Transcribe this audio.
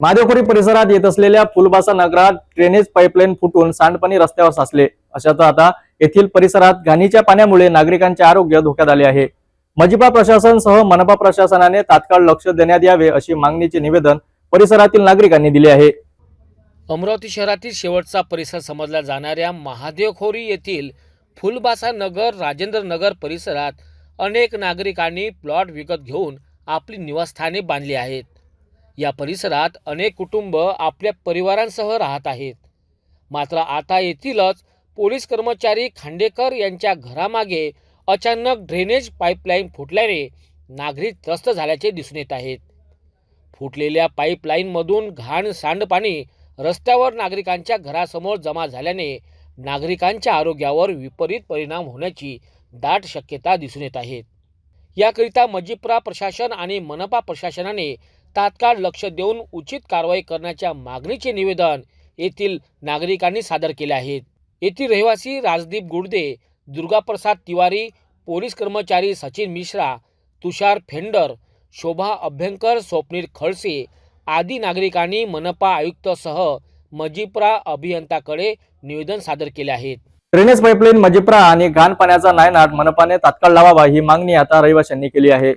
महादेवखोरी परिसरात येत असलेल्या फुलबासा नगरात ड्रेनेज पाईपलाईन फुटून सांडपाणी रस्त्यावर साचले. अशात आता येथील परिसरात घाणीच्या पाण्यामुळे नागरिकांचे आरोग्य धोक्यात आले आहे. मजिपा प्रशासन सह मनपा प्रशासनाने तात्काळ लक्ष देण्यात यावे अशी मागणीचे निवेदन परिसरातील नागरिकांनी दिले आहे. अमरावती शहरातील शेवटचा परिसर समजला जाणाऱ्या महादेवखोरी येथील फुलबासा नगर राजेंद्र नगर परिसरात अनेक नागरिकांनी प्लॉट विकत घेऊन आपली निवासस्थाने बांधली आहेत. या परिसरात अनेक कुटुंब आपल्या परिवारांसह राहत आहेत. मात्र आता येथीलच पोलीस कर्मचारी खांडेकर यांच्या घरामागे अचानक ड्रेनेज पाईपलाईन फुटल्याने नागरिक त्रस्त झाल्याचे दिसून येत आहेत. फुटलेल्या पाईपलाईनमधून घाण सांडपाणी रस्त्यावर नागरिकांच्या घरासमोर जमा झाल्याने नागरिकांच्या आरोग्यावर विपरीत परिणाम होण्याची दाट शक्यता दिसून येत आहेत याकरिता मजिप्रा प्रशासन आणि मनपा प्रशासनाने तात्काळ लक्ष देऊन उचित कारवाई करण्याच्या मागणीचे निवेदन येथील नागरिकांनी सादर केले आहेत. येथील रहिवासी राजदीप गुडदे दुर्गाप्रसाद तिवारी पोलीस कर्मचारी सचिन मिश्रा तुषार फेंडर शोभा अभ्यंकर स्वप्नील खळसे आदी नागरिकांनी मनपा आयुक्तसह मजिप्रा अभियंताकडे निवेदन सादर केले आहेत. ड्रेनेज पाईपलाईन मजिप्रा आणि घाण पाण्याचा नायनाट मनपाने तात्काळ लावावा ही मागणी आता रहिवाशांनी केली आहे.